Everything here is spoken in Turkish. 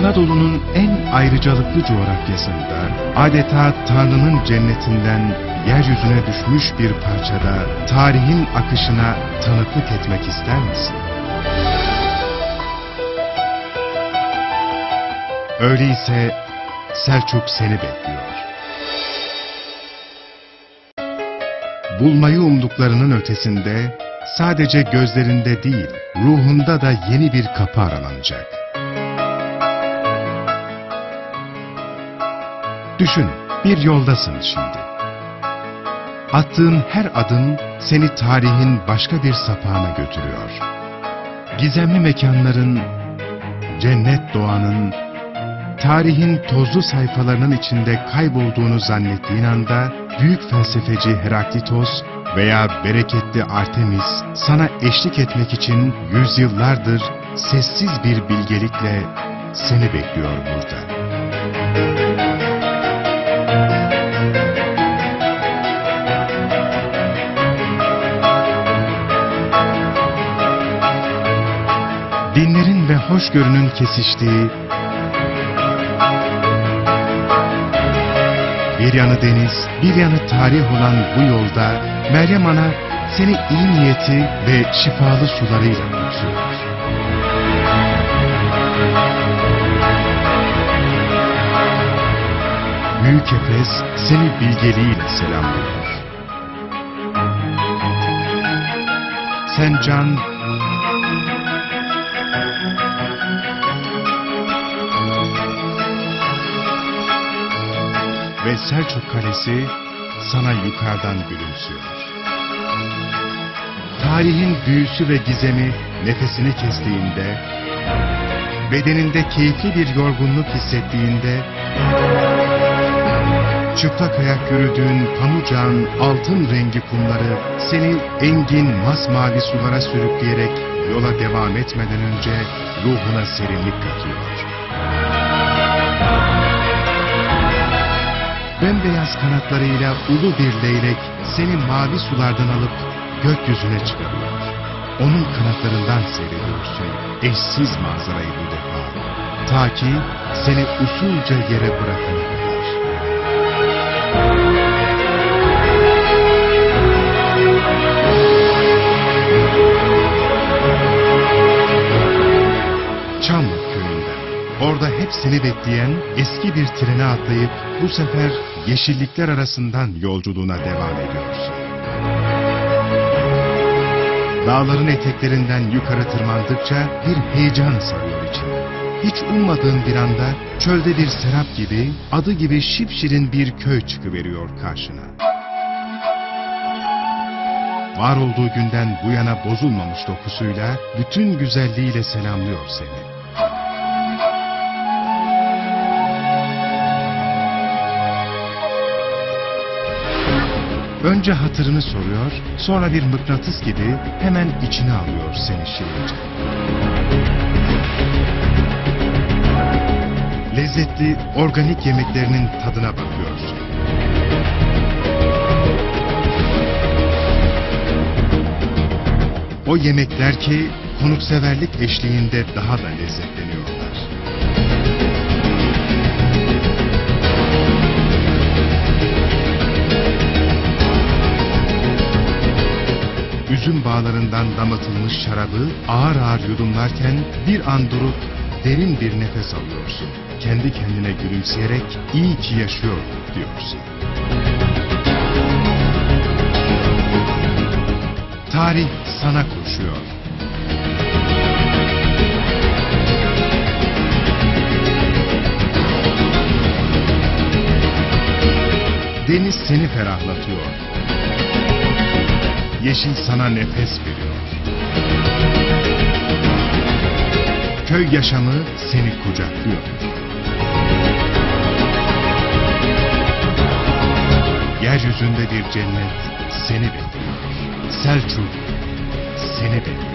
Anadolu'nun en ayrıcalıklı coğrafyasında adeta Tanrı'nın cennetinden yeryüzüne düşmüş bir parçada tarihin akışına tanıklık etmek ister misin? Öyleyse Selçuk seni bekliyor. Bulmayı umduklarının ötesinde sadece gözlerinde değil, ruhunda da yeni bir kapı aralanacak. Düşün, bir yoldasın şimdi. Attığın her adım seni tarihin başka bir sapağına götürüyor. Gizemli mekanların, cennet doğanın, tarihin tozlu sayfalarının içinde kaybolduğunu zannettiğin anda büyük felsefeci Heraklitos veya bereketli Artemis sana eşlik etmek için yüzyıllardır sessiz bir bilgelikle seni bekliyor burada. Hoşgörünün kesiştiği Bir yanı deniz, bir yanı tarih olan bu yolda Meryem Ana seni iyi niyeti ve şifalı sularıyla kutsuyor. Büyük Efes seni bilgeliğiyle selamlıyor. Sen can ve Selçuk Kalesi sana yukarıdan gülümsüyor. Tarihin büyüsü ve gizemi nefesini kestiğinde, bedeninde keyifli bir yorgunluk hissettiğinde, çıplak ayak yürüdüğün pamucağın altın rengi kumları seni engin masmavi sulara sürükleyerek yola devam etmeden önce ruhuna serinlik katıyor. Bembeyaz kanatlarıyla ulu bir leylek seni mavi sulardan alıp gökyüzüne çıkarıyor. Onun kanatlarından seyrediyorsun eşsiz manzarayı bu defa. Ta ki seni usulca yere bırakana kadar. Orada hep seni bekleyen eski bir trene atlayıp bu sefer yeşillikler arasından yolculuğuna devam ediyorsun. Dağların eteklerinden yukarı tırmandıkça bir heyecan sarıyor içini. Hiç ummadığın bir anda çölde bir serap gibi, adı gibi şipşirin bir köy çıkıveriyor karşına. Var olduğu günden bu yana bozulmamış dokusuyla bütün güzelliğiyle selamlıyor seni. Önce hatırını soruyor, sonra bir mıknatıs gibi hemen içine alıyor seni şirince. Lezzetli, organik yemeklerinin tadına bakıyorsun. O yemekler ki konukseverlik eşliğinde daha da lezzetleniyorlar. Üzüm bağlarından damıtılmış şarabı ağır ağır yudumlarken bir an durup derin bir nefes alıyorsun. Kendi kendine gülümseyerek iyi ki yaşıyorduk diyorsun. Tarih sana koşuyor. Deniz seni ferahlatıyor. Yeşil sana nefes veriyor. Köy yaşamı seni kucaklıyor. Yeryüzünde bir cennet seni bekliyor. Selçuk seni bekliyor.